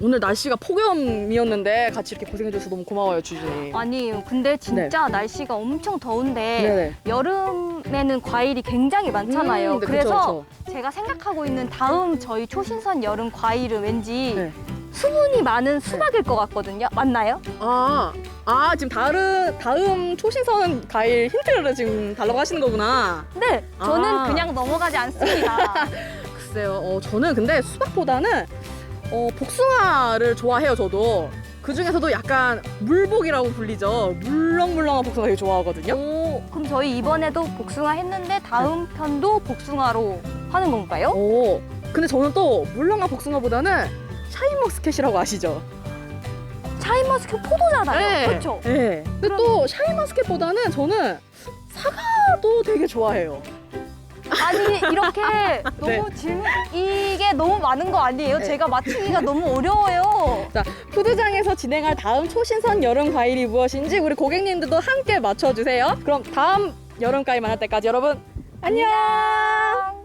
오늘 날씨가 폭염이었는데 같이 이렇게 고생해줘서 너무 고마워요 주진이. 아니에요. 근데 진짜 날씨가 엄청 더운데 네. 여름에는 과일이 굉장히 많잖아요. 음, 네, 그래서 그쵸, 제가 생각하고 있는 다음 저희 초신선 여름 과일은 왠지 네. 수분이 많은 수박일 것 같거든요. 맞나요? 아, 아 지금 다른 다음 초신선 과일 힌트를 지금 달라고 하시는 거구나. 네, 저는 아. 그냥 넘어가지 않습니다. 글쎄요. 어, 저는 근데 수박보다는 어, 복숭아를 좋아해요. 저도. 그 중에서도 약간 물복이라고 불리죠. 물렁물렁한 복숭아 되게 좋아하거든요. 오, 그럼 저희 이번에도 복숭아 했는데 다음 편도 복숭아로 하는 건가요? 오. 근데 저는 또 물렁한 복숭아보다는 샤인머스켓이라고 아시죠? 샤인머스켓 포도잖아요. 그렇죠? 네. 근데 그럼- 또 샤인머스켓보다는 저는 사과도 되게 좋아해요. 아니 이렇게 너무 질문 이 게 너무 많은 거 아니에요? 네. 제가 맞추기가 너무 어려워요. 자, 푸드장에서 진행할 다음 초신선 여름 과일이 무엇인지 우리 고객님들도 함께 맞춰주세요. 그럼 다음 여름 과일 만날 때까지 여러분 안녕.